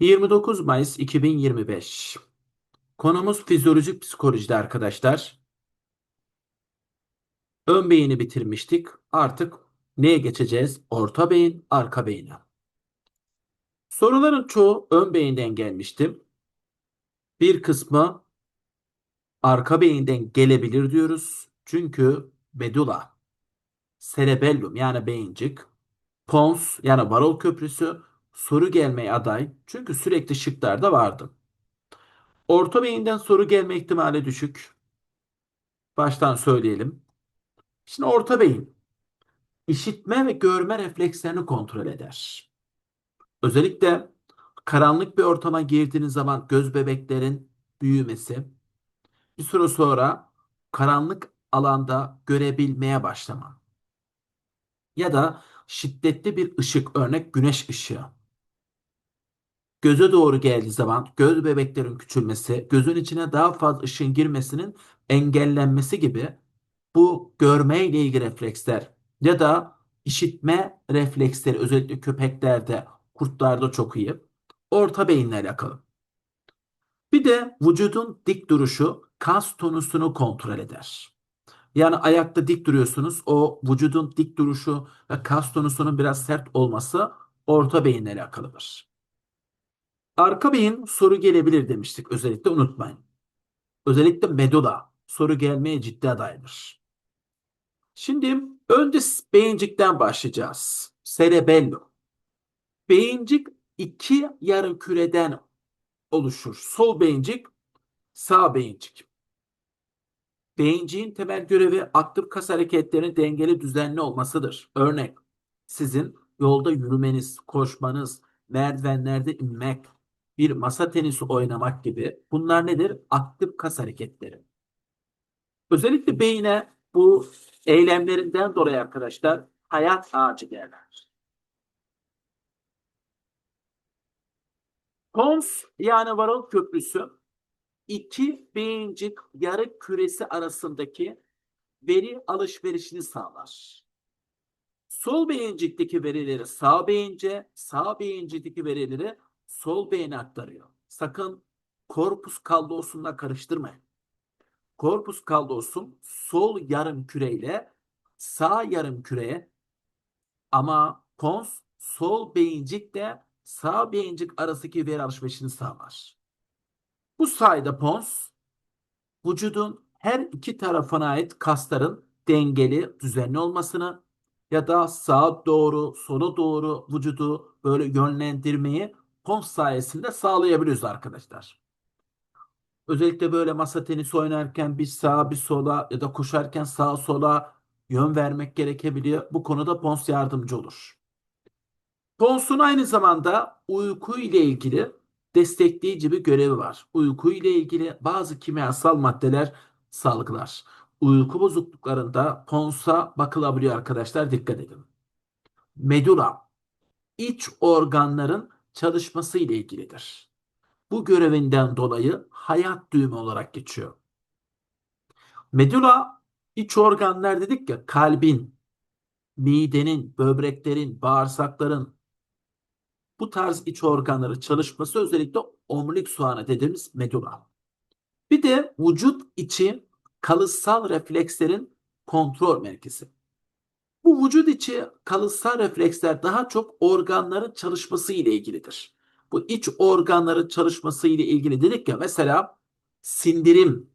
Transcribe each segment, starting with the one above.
29 Mayıs 2025. Konumuz fizyolojik psikolojide arkadaşlar. Ön beyni bitirmiştik. Artık neye geçeceğiz? Orta beyin, arka beyine. Soruların çoğu ön beyinden gelmişti. Bir kısmı arka beyinden gelebilir diyoruz. Çünkü medula, cerebellum yani beyincik, pons yani varol köprüsü soru gelmeye aday. Çünkü sürekli şıklarda vardı. Orta beyinden soru gelme ihtimali düşük. Baştan söyleyelim. Şimdi orta beyin işitme ve görme reflekslerini kontrol eder. Özellikle karanlık bir ortama girdiğiniz zaman göz bebeklerin büyümesi, bir süre sonra karanlık alanda görebilmeye başlama ya da şiddetli bir ışık örnek güneş ışığı göze doğru geldiği zaman göz bebeklerin küçülmesi, gözün içine daha fazla ışığın girmesinin engellenmesi gibi bu görme ilgili refleksler ya da işitme refleksleri özellikle köpeklerde, kurtlarda çok iyi. Orta beyinle alakalı. Bir de vücudun dik duruşu kas tonusunu kontrol eder. Yani ayakta dik duruyorsunuz. O vücudun dik duruşu ve kas tonusunun biraz sert olması orta beyinle alakalıdır. Arka beyin soru gelebilir demiştik. Özellikle unutmayın. Özellikle medula soru gelmeye ciddi adaydır. Şimdi önce beyincikten başlayacağız. Cerebellum. Beyincik iki yarı küreden oluşur. Sol beyincik, sağ beyincik. Beyinciğin temel görevi aktif kas hareketlerinin dengeli düzenli olmasıdır. Örnek sizin yolda yürümeniz, koşmanız, merdivenlerde inmek, bir masa tenisi oynamak gibi bunlar nedir? Aktif kas hareketleri. Özellikle beyine bu eylemlerinden dolayı arkadaşlar hayat ağacı derler. Pons yani varol köprüsü iki beyincik yarı küresi arasındaki veri alışverişini sağlar. Sol beyincikteki verileri sağ beyince, sağ beyincikteki verileri sol beyne aktarıyor. Sakın korpus kallosumla karıştırmayın. Korpus kallosum sol yarım küreyle sağ yarım küreye ama pons sol beyincikle sağ beyincik arasındaki veri alışverişini sağlar. Bu sayede pons vücudun her iki tarafına ait kasların dengeli, düzenli olmasını ya da sağa doğru, sola doğru vücudu böyle yönlendirmeyi pons sayesinde sağlayabiliyoruz arkadaşlar. Özellikle böyle masa tenisi oynarken bir sağa bir sola ya da koşarken sağa sola yön vermek gerekebiliyor. Bu konuda pons yardımcı olur. Ponsun aynı zamanda uyku ile ilgili destekleyici bir görevi var. Uyku ile ilgili bazı kimyasal maddeler salgılar. Uyku bozukluklarında ponsa bakılabiliyor arkadaşlar dikkat edin. Medula iç organların çalışması ile ilgilidir. Bu görevinden dolayı hayat düğümü olarak geçiyor. Medula iç organlar dedik ya kalbin, midenin, böbreklerin, bağırsakların bu tarz iç organları çalışması özellikle omurilik soğanı dediğimiz medula. Bir de vücut içi kalıtsal reflekslerin kontrol merkezi. Bu vücut içi kalıtsal refleksler daha çok organların çalışması ile ilgilidir. Bu iç organların çalışması ile ilgili dedik ya mesela sindirim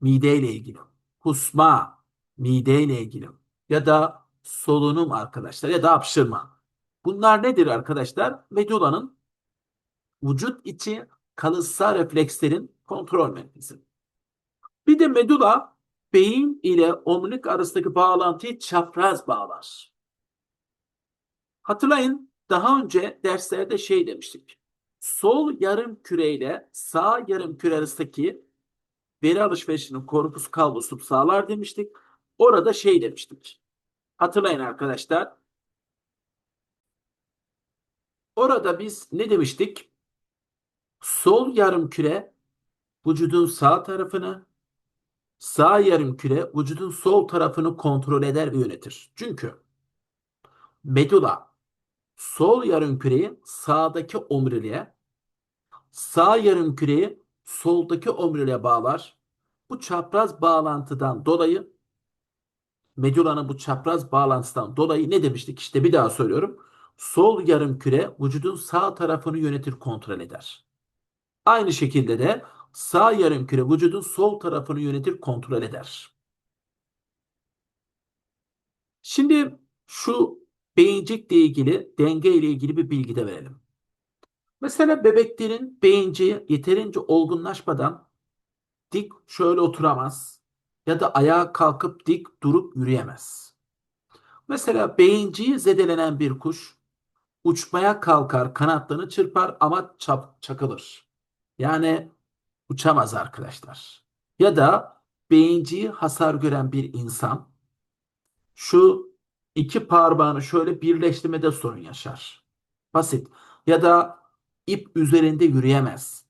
mide ile ilgili, kusma mide ile ilgili ya da solunum arkadaşlar ya da hapşırma. Bunlar nedir arkadaşlar? Medulanın vücut içi kalıtsal reflekslerin kontrol merkezi. Bir de medula beyin ile omurilik arasındaki bağlantıyı çapraz bağlar. Hatırlayın daha önce derslerde şey demiştik. Sol yarım küre ile sağ yarım küre arasındaki veri alışverişinin korpus kablosu sağlar demiştik. Orada şey demiştik. Hatırlayın arkadaşlar. Orada biz ne demiştik? Sol yarım küre vücudun sağ tarafını, sağ yarım küre vücudun sol tarafını kontrol eder ve yönetir. Çünkü medula sol yarım küreyi sağdaki omuriliğe, sağ yarım küreyi soldaki omuriliğe bağlar. Bu çapraz bağlantıdan dolayı Medula'nın bu çapraz bağlantısından dolayı ne demiştik? İşte bir daha söylüyorum. Sol yarım küre vücudun sağ tarafını yönetir, kontrol eder. Aynı şekilde de sağ yarım küre vücudun sol tarafını yönetir, kontrol eder. Şimdi şu beyincikle ilgili, denge ile ilgili bir bilgi de verelim. Mesela bebeklerin beyinciği yeterince olgunlaşmadan dik şöyle oturamaz ya da ayağa kalkıp dik durup yürüyemez. Mesela beyinciği zedelenen bir kuş uçmaya kalkar, kanatlarını çırpar ama çap, çakılır. Yani uçamaz arkadaşlar. Ya da beyinciği hasar gören bir insan şu iki parmağını şöyle birleştirmede sorun yaşar. Basit. Ya da ip üzerinde yürüyemez.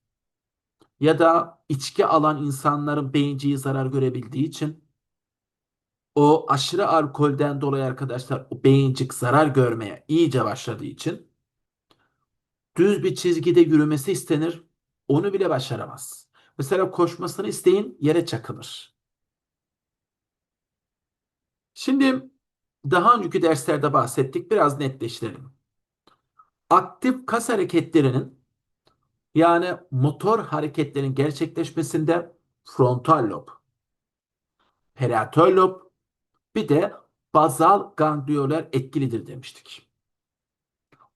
Ya da içki alan insanların beyinciği zarar görebildiği için o aşırı alkolden dolayı arkadaşlar o beyincik zarar görmeye iyice başladığı için düz bir çizgide yürümesi istenir. Onu bile başaramaz. Mesela koşmasını isteyin yere çakılır. Şimdi daha önceki derslerde bahsettik. Biraz netleştirelim. Aktif kas hareketlerinin yani motor hareketlerin gerçekleşmesinde frontal lob, parietal lob bir de bazal gangliyolar etkilidir demiştik.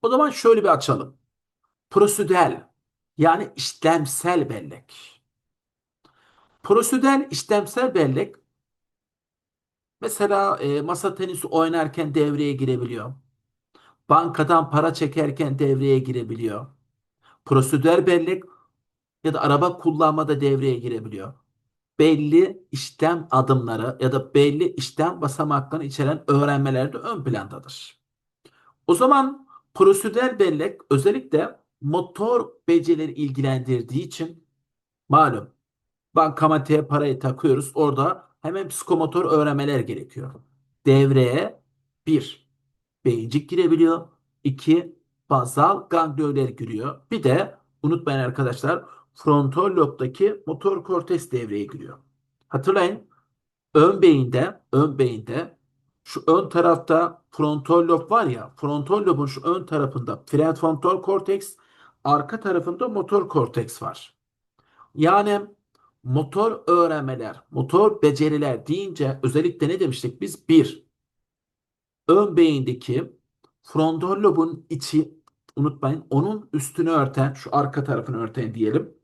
O zaman şöyle bir açalım. Prosedüel yani işlemsel bellek. Prosedüel işlemsel bellek mesela e, masa tenisi oynarken devreye girebiliyor. Bankadan para çekerken devreye girebiliyor. Prosedüel bellek ya da araba kullanmada devreye girebiliyor. Belli işlem adımları ya da belli işlem basamaklarını içeren öğrenmeler de ön plandadır. O zaman prosedüel bellek özellikle motor becerileri ilgilendirdiği için malum bankamatiğe parayı takıyoruz. Orada hemen psikomotor öğrenmeler gerekiyor. Devreye bir beyincik girebiliyor. iki bazal gangliyolar giriyor. Bir de unutmayın arkadaşlar frontal lobdaki motor korteks devreye giriyor. Hatırlayın ön beyinde ön beyinde şu ön tarafta frontal lob var ya frontal lobun şu ön tarafında prefrontal korteks arka tarafında motor korteks var. Yani motor öğrenmeler, motor beceriler deyince özellikle ne demiştik biz? Bir, ön beyindeki frontal lobun içi unutmayın onun üstünü örten şu arka tarafını örten diyelim.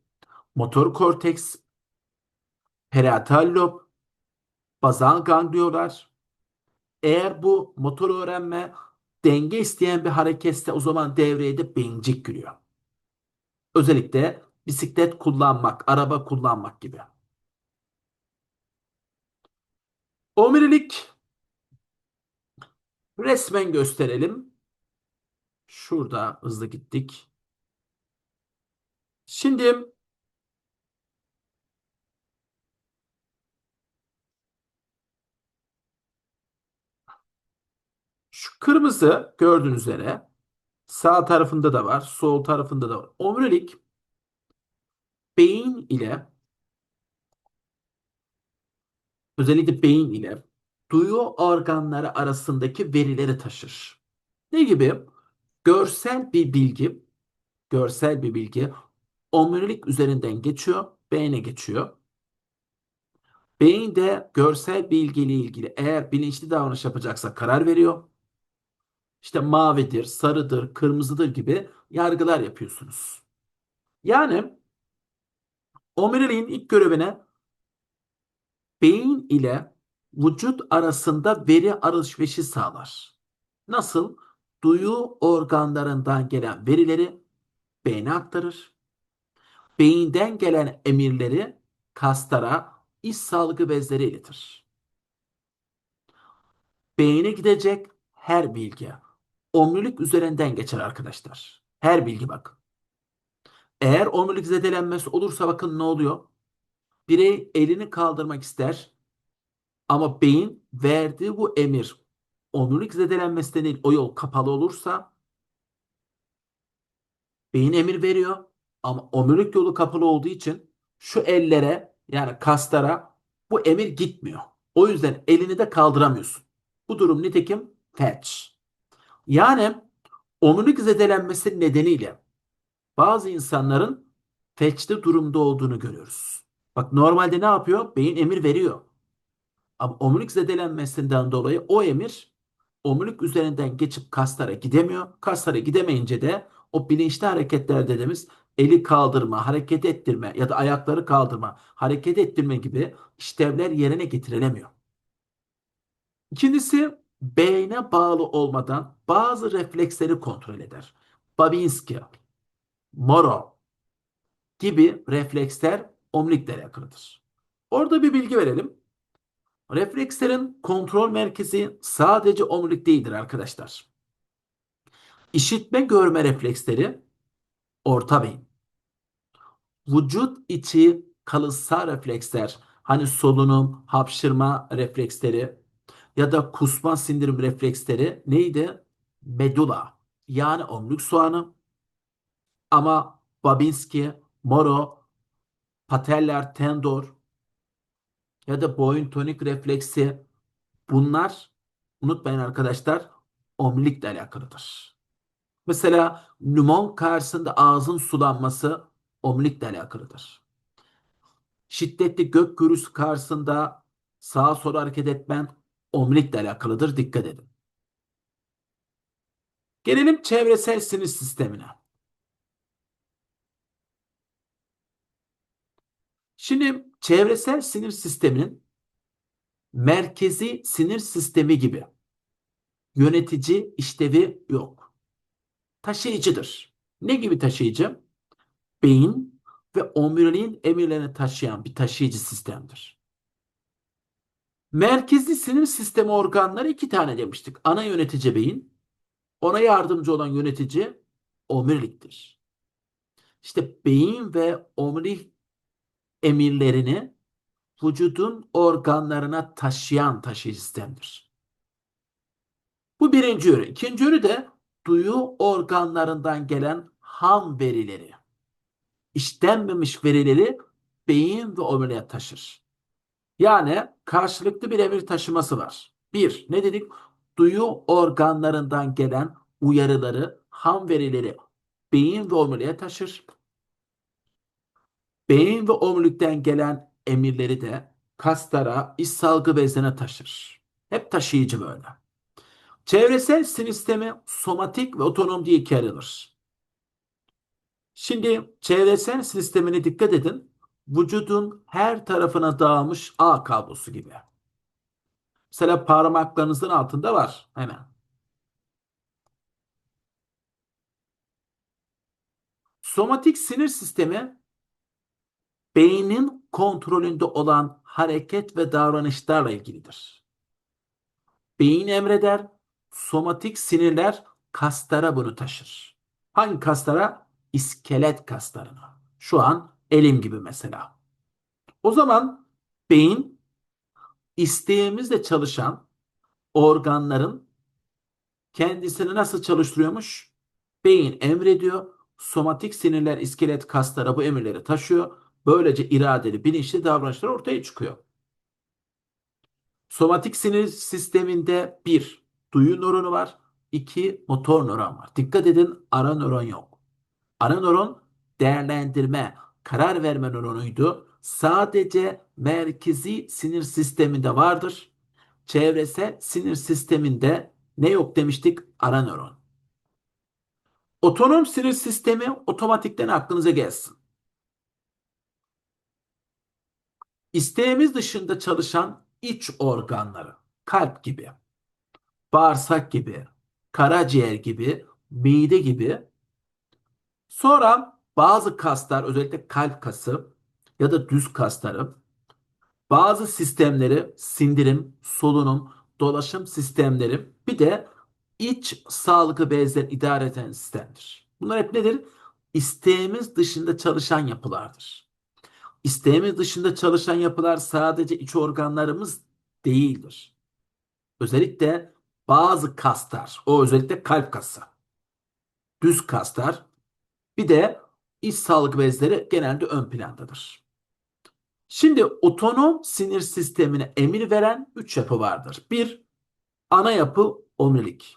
Motor korteks, parietal lob, bazal gangliyolar. Eğer bu motor öğrenme denge isteyen bir hareketse o zaman devreye de beyincik giriyor. Özellikle bisiklet kullanmak, araba kullanmak gibi. Omurilik resmen gösterelim. Şurada hızlı gittik. Şimdi şu kırmızı gördüğünüz üzere sağ tarafında da var, sol tarafında da var. Omurilik beyin ile özellikle beyin ile duyu organları arasındaki verileri taşır. Ne gibi? Görsel bir bilgi, görsel bir bilgi omurilik üzerinden geçiyor, beyne geçiyor. Beyin de görsel bilgiyle ilgili eğer bilinçli davranış yapacaksa karar veriyor. İşte mavidir, sarıdır, kırmızıdır gibi yargılar yapıyorsunuz. Yani omuriliğin ilk görevine beyin ile vücut arasında veri alışverişi sağlar. Nasıl? Duyu organlarından gelen verileri beyne aktarır. Beyinden gelen emirleri kaslara, iç sağlığı bezleri iletir. Beyine gidecek her bilgi omurilik üzerinden geçer arkadaşlar. Her bilgi bak. Eğer omurilik zedelenmesi olursa bakın ne oluyor? Birey elini kaldırmak ister ama beyin verdiği bu emir omurilik zedelenmesi değil o yol kapalı olursa beyin emir veriyor. Ama omurilik yolu kapalı olduğu için şu ellere yani kaslara bu emir gitmiyor. O yüzden elini de kaldıramıyorsun. Bu durum nitekim felç. Yani omurilik zedelenmesi nedeniyle bazı insanların felçli durumda olduğunu görüyoruz. Bak normalde ne yapıyor? Beyin emir veriyor. Ama omurilik zedelenmesinden dolayı o emir omurilik üzerinden geçip kaslara gidemiyor. Kaslara gidemeyince de o bilinçli hareketler dediğimiz eli kaldırma, hareket ettirme ya da ayakları kaldırma, hareket ettirme gibi işlevler yerine getirilemiyor. İkincisi beyne bağlı olmadan bazı refleksleri kontrol eder. Babinski, Moro gibi refleksler omurilikle alakalıdır. Orada bir bilgi verelim. Reflekslerin kontrol merkezi sadece omurilik değildir arkadaşlar. İşitme görme refleksleri orta beyin. Vücut içi kalıtsal refleksler hani solunum, hapşırma refleksleri ya da kusma sindirim refleksleri neydi? Medula yani omurilik soğanı ama Babinski, Moro, patellar tendor ya da boyun tonik refleksi bunlar unutmayın arkadaşlar omurilikle alakalıdır. Mesela limon karşısında ağzın sulanması omurilikle alakalıdır. Şiddetli gök gürültüsü karşısında sağa sola hareket etmen omurilikle alakalıdır. Dikkat edin. Gelelim çevresel sinir sistemine. Şimdi çevresel sinir sisteminin merkezi sinir sistemi gibi yönetici işlevi yok. Taşıyıcıdır. Ne gibi taşıyıcı? Beyin ve omuriliğin emirlerini taşıyan bir taşıyıcı sistemdir. Merkezi sinir sistemi organları iki tane demiştik. Ana yönetici beyin, ona yardımcı olan yönetici omuriliktir. İşte beyin ve omurilik emirlerini vücudun organlarına taşıyan taşıyıcı sistemdir. Bu birinci yönü. İkinci yönü de duyu organlarından gelen ham verileri, işlenmemiş verileri beyin ve omuriliğe taşır. Yani karşılıklı bir emir taşıması var. Bir, ne dedik? Duyu organlarından gelen uyarıları, ham verileri beyin ve omuriliğe taşır. Beyin ve omurilikten gelen emirleri de kaslara, iç salgı bezine taşır. Hep taşıyıcı böyle. Çevresel sinir sistemi somatik ve otonom diye ikiye ayrılır. Şimdi çevresel sistemine dikkat edin. Vücudun her tarafına dağılmış ağ kablosu gibi. Mesela parmaklarınızın altında var hemen. Somatik sinir sistemi beynin kontrolünde olan hareket ve davranışlarla ilgilidir. Beyin emreder, somatik sinirler kaslara bunu taşır. Hangi kaslara? İskelet kaslarına. Şu an elim gibi mesela. O zaman beyin isteğimizle çalışan organların kendisini nasıl çalıştırıyormuş? Beyin emrediyor. Somatik sinirler iskelet kaslara bu emirleri taşıyor. Böylece iradeli, bilinçli davranışlar ortaya çıkıyor. Somatik sinir sisteminde bir duyu nöronu var. iki motor nöron var. Dikkat edin ara nöron yok. Ara nöron değerlendirme, karar verme nöronuydu. Sadece merkezi sinir sisteminde vardır. Çevresel sinir sisteminde ne yok demiştik? Ara nöron. Otonom sinir sistemi otomatikten aklınıza gelsin. İsteğimiz dışında çalışan iç organları, kalp gibi, bağırsak gibi, karaciğer gibi, mide gibi. Sonra bazı kaslar, özellikle kalp kası ya da düz kasları, bazı sistemleri, sindirim, solunum, dolaşım sistemleri, bir de iç sağlıklı bezler idare eden sistemdir. Bunlar hep nedir? İsteğimiz dışında çalışan yapılardır. İsteğimiz dışında çalışan yapılar sadece iç organlarımız değildir. Özellikle bazı kaslar, o özellikle kalp kası, düz kaslar, bir de iç sağlık bezleri genelde ön plandadır. Şimdi otonom sinir sistemine emir veren üç yapı vardır. Bir, ana yapı omurilik.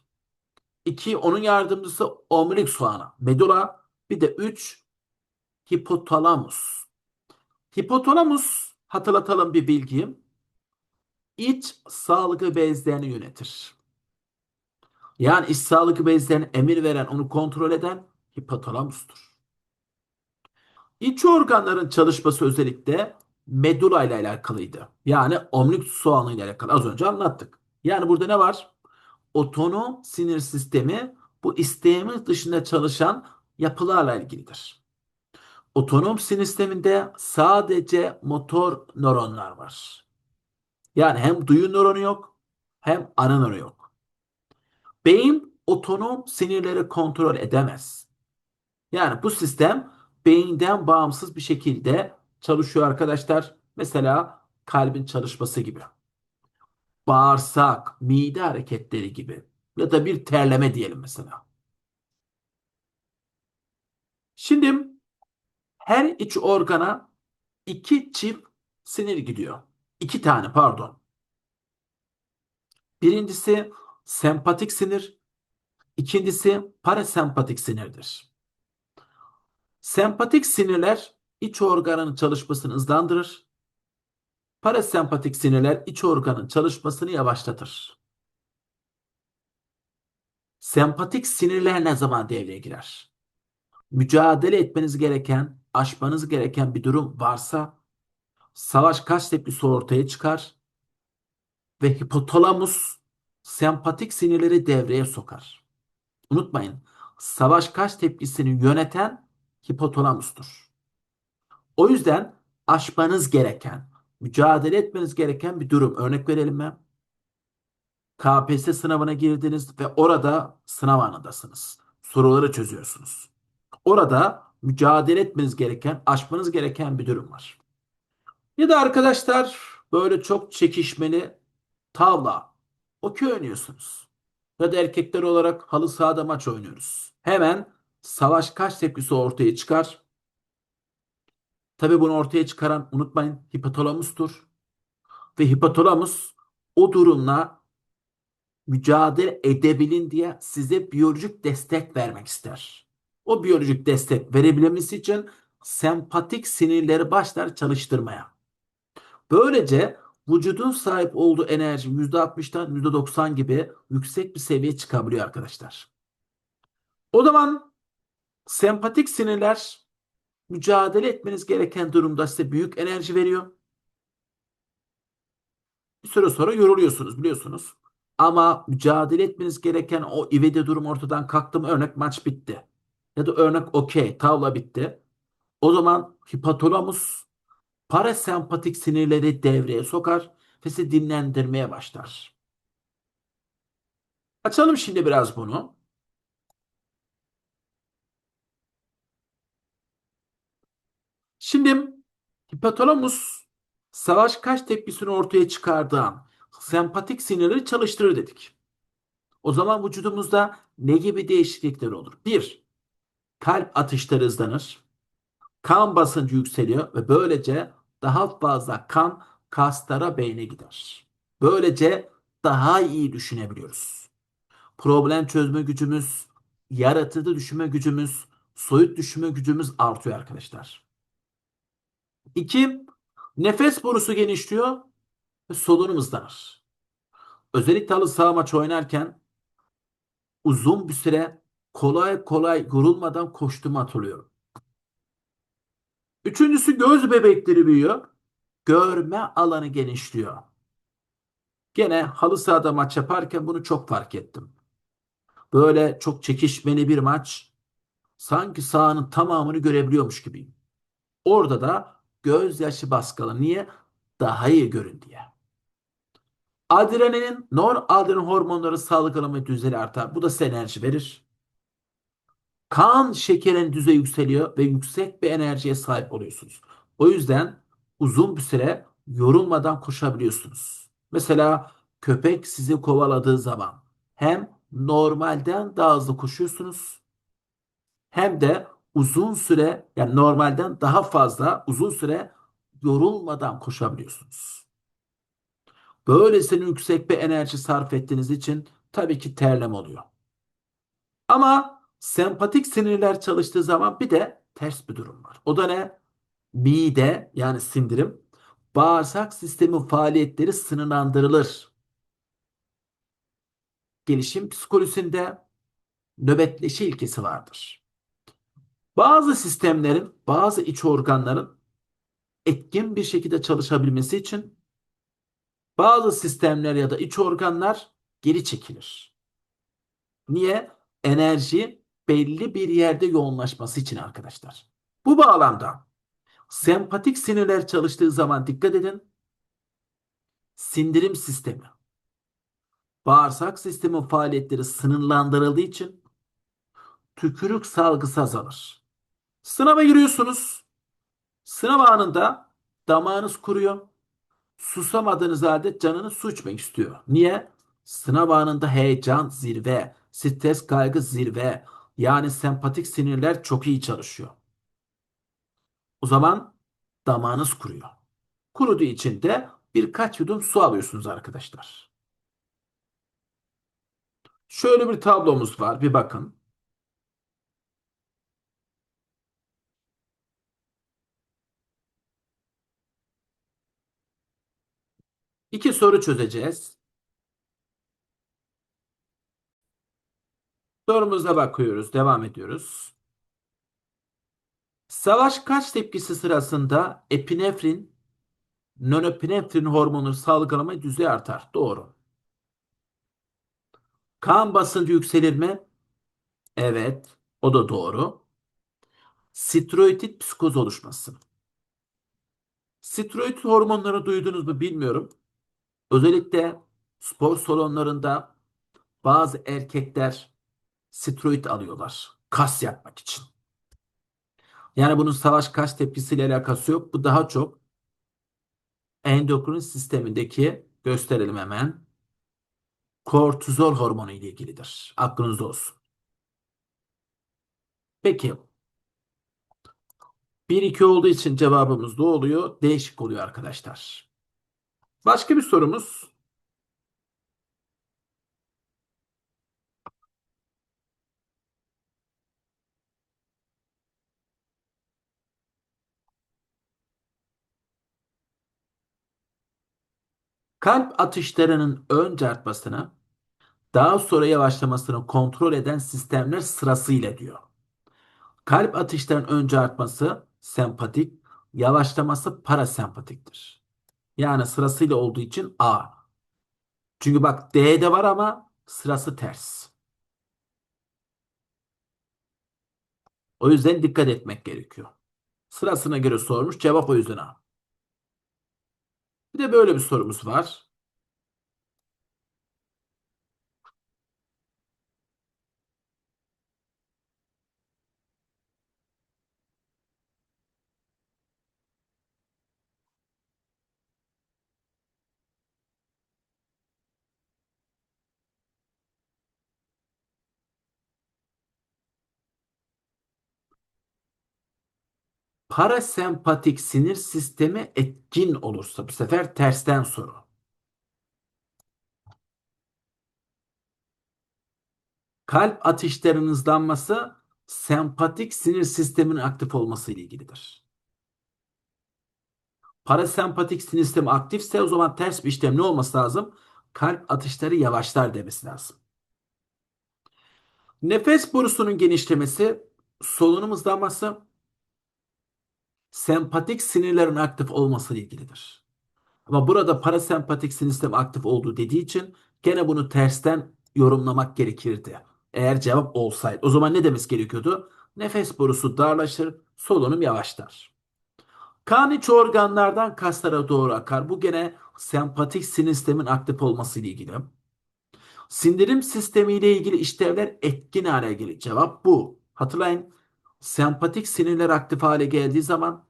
İki, onun yardımcısı omurilik soğanı, medula. Bir de üç, hipotalamus. Hipotalamus, hatırlatalım bir bilgiyim. İç sağlık bezlerini yönetir. Yani iç sağlık bezlerine emir veren, onu kontrol eden hipotalamustur. İç organların çalışması özellikle medula ile alakalıydı. Yani omurilik soğanı ile alakalı. Az önce anlattık. Yani burada ne var? Otonom sinir sistemi bu isteğimiz dışında çalışan yapılarla ilgilidir. Otonom sinir sisteminde sadece motor nöronlar var. Yani hem duyu nöronu yok hem ana nöronu yok. Beyin otonom sinirleri kontrol edemez. Yani bu sistem beyinden bağımsız bir şekilde çalışıyor arkadaşlar. Mesela kalbin çalışması gibi. Bağırsak, mide hareketleri gibi. Ya da bir terleme diyelim mesela. Şimdi her iç organa iki çift sinir gidiyor. İki tane pardon. Birincisi sempatik sinir, ikincisi parasempatik sinirdir. Sempatik sinirler iç organın çalışmasını hızlandırır. Parasempatik sinirler iç organın çalışmasını yavaşlatır. Sempatik sinirler ne zaman devreye girer? Mücadele etmeniz gereken, aşmanız gereken bir durum varsa savaş kaç tepkisi ortaya çıkar ve hipotalamus sempatik sinirleri devreye sokar. Unutmayın, savaş kaç tepkisini yöneten hipotalamustur. O yüzden aşmanız gereken, mücadele etmeniz gereken bir durum. Örnek verelim mi? KPSS sınavına girdiniz ve orada sınav anındasınız. Soruları çözüyorsunuz. Orada mücadele etmeniz gereken, aşmanız gereken bir durum var. Ya da arkadaşlar böyle çok çekişmeli tavla, okey oynuyorsunuz. Ya da erkekler olarak halı sahada maç oynuyoruz. Hemen savaş kaç tepkisi ortaya çıkar? Tabii bunu ortaya çıkaran unutmayın hipotalamustur. Ve hipotalamus o durumla mücadele edebilin diye size biyolojik destek vermek ister. O biyolojik destek verebilmesi için sempatik sinirleri başlar çalıştırmaya. Böylece vücudun sahip olduğu enerji %60'dan %90 gibi yüksek bir seviyeye çıkabiliyor arkadaşlar. O zaman sempatik sinirler mücadele etmeniz gereken durumda size büyük enerji veriyor. Bir süre sonra yoruluyorsunuz biliyorsunuz. Ama mücadele etmeniz gereken o ivedi durum ortadan kalktı mı örnek maç bitti. Ya da örnek okey tavla bitti. O zaman hipotalamus parasempatik sinirleri devreye sokar ve sizi dinlendirmeye başlar. Açalım şimdi biraz bunu. Şimdi hipotalamus savaş kaç tepkisini ortaya çıkardığı sempatik sinirleri çalıştırır dedik. O zaman vücudumuzda ne gibi değişiklikler olur? Bir, kalp atışları hızlanır. Kan basıncı yükseliyor ve böylece daha fazla kan kaslara beyne gider. Böylece daha iyi düşünebiliyoruz. Problem çözme gücümüz, yaratıcı düşünme gücümüz, soyut düşünme gücümüz artıyor arkadaşlar. İki, nefes borusu genişliyor ve solunum hızlanır. Özellikle halı saha maçı oynarken uzun bir süre kolay kolay yorulmadan koştuğumu hatırlıyorum. Üçüncüsü göz bebekleri büyüyor. Görme alanı genişliyor. Gene halı sahada maç yaparken bunu çok fark ettim. Böyle çok çekişmeli bir maç sanki sahanın tamamını görebiliyormuş gibiyim. Orada da gözyaşı baskılı. Niye? Daha iyi görün diye. Adrenalin, noradrenalin hormonları salgılama düzeyi artar. Bu da size enerji verir. Kan şekerin düzeyi yükseliyor ve yüksek bir enerjiye sahip oluyorsunuz. O yüzden uzun bir süre yorulmadan koşabiliyorsunuz. Mesela köpek sizi kovaladığı zaman hem normalden daha hızlı koşuyorsunuz hem de uzun süre yani normalden daha fazla uzun süre yorulmadan koşabiliyorsunuz. Böylesine yüksek bir enerji sarf ettiğiniz için tabii ki terlem oluyor. Ama sempatik sinirler çalıştığı zaman bir de ters bir durum var. O da ne? Mide yani sindirim, bağırsak sistemin faaliyetleri sınırlandırılır. Gelişim psikolojisinde nöbetleşe ilkesi vardır. Bazı sistemlerin, bazı iç organların etkin bir şekilde çalışabilmesi için bazı sistemler ya da iç organlar geri çekilir. Niye? Enerji belli bir yerde yoğunlaşması için arkadaşlar. Bu bağlamda sempatik sinirler çalıştığı zaman dikkat edin. Sindirim sistemi, bağırsak sistemin faaliyetleri sınırlandırıldığı için tükürük salgısı azalır. Sınava giriyorsunuz. Sınav anında damağınız kuruyor. Susamadığınız halde canınız su içmek istiyor. Niye? Sınav anında heyecan zirve, stres kaygı zirve. Yani sempatik sinirler çok iyi çalışıyor. O zaman damağınız kuruyor. Kuruduğu için de birkaç yudum su alıyorsunuz arkadaşlar. Şöyle bir tablomuz var. Bir bakın. İki soru çözeceğiz. Sorumuza bakıyoruz. Devam ediyoruz. Savaş kaç tepkisi sırasında epinefrin, nonepinefrin hormonu salgılama düzeyi artar. Doğru. Kan basıncı yükselir mi? Evet. O da doğru. Steroid psikoz oluşması. Steroid hormonları duydunuz mu bilmiyorum. Özellikle spor salonlarında bazı erkekler steroid alıyorlar. Kas yapmak için. Yani bunun savaş kaç tepkisiyle alakası yok. Bu daha çok endokrin sistemindeki gösterelim hemen. Kortizol hormonu ile ilgilidir. Aklınızda olsun. Peki. 1-2 olduğu için cevabımız da oluyor. Değişik oluyor arkadaşlar. Başka bir sorumuz. Kalp atışlarının önce artmasını, daha sonra yavaşlamasını kontrol eden sistemler sırasıyla diyor. Kalp atışlarının önce artması sempatik, yavaşlaması parasempatiktir. Yani sırasıyla olduğu için A. Çünkü bak D'de var ama sırası ters. O yüzden dikkat etmek gerekiyor. Sırasına göre sormuş. Cevap o yüzden A. Bir de böyle bir sorumuz var. Parasempatik sinir sistemi etkin olursa bu sefer tersten soru. Kalp atışlarının hızlanması sempatik sinir sisteminin aktif olması ile ilgilidir. Parasempatik sinir sistemi aktifse o zaman ters bir işlem ne olması lazım? Kalp atışları yavaşlar demesi lazım. Nefes borusunun genişlemesi, solunum hızlanması, sempatik sinirlerin aktif olması ilgilidir. Ama burada parasempatik sinir sistemi aktif olduğu dediği için gene bunu tersten yorumlamak gerekirdi. Eğer cevap olsaydı. O zaman ne demesi gerekiyordu? Nefes borusu darlaşır, solunum yavaşlar. Kan iç organlardan kaslara doğru akar. Bu gene sempatik sinir sistemin aktif olması ile ilgili. Sindirim sistemi ile ilgili işlevler etkin hale gelir. Cevap bu. Hatırlayın. Sempatik sinirler aktif hale geldiği zaman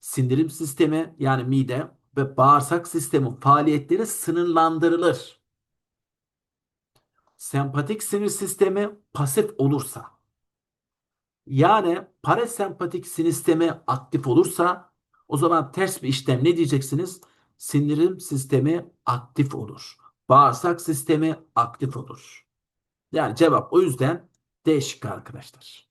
sindirim sistemi yani mide ve bağırsak sistemin faaliyetleri sınırlandırılır. Sempatik sinir sistemi pasif olursa Yani parasempatik sinir sistemi aktif olursa o zaman ters bir işlem ne diyeceksiniz? Sindirim sistemi aktif olur. Bağırsak sistemi aktif olur. Yani cevap o yüzden D şıkkı arkadaşlar.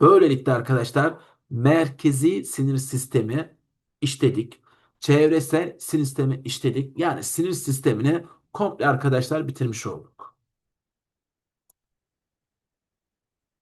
Böylelikle arkadaşlar merkezi sinir sistemi işledik. Çevresel sinir sistemi işledik. Yani sinir sistemini komple arkadaşlar bitirmiş olduk.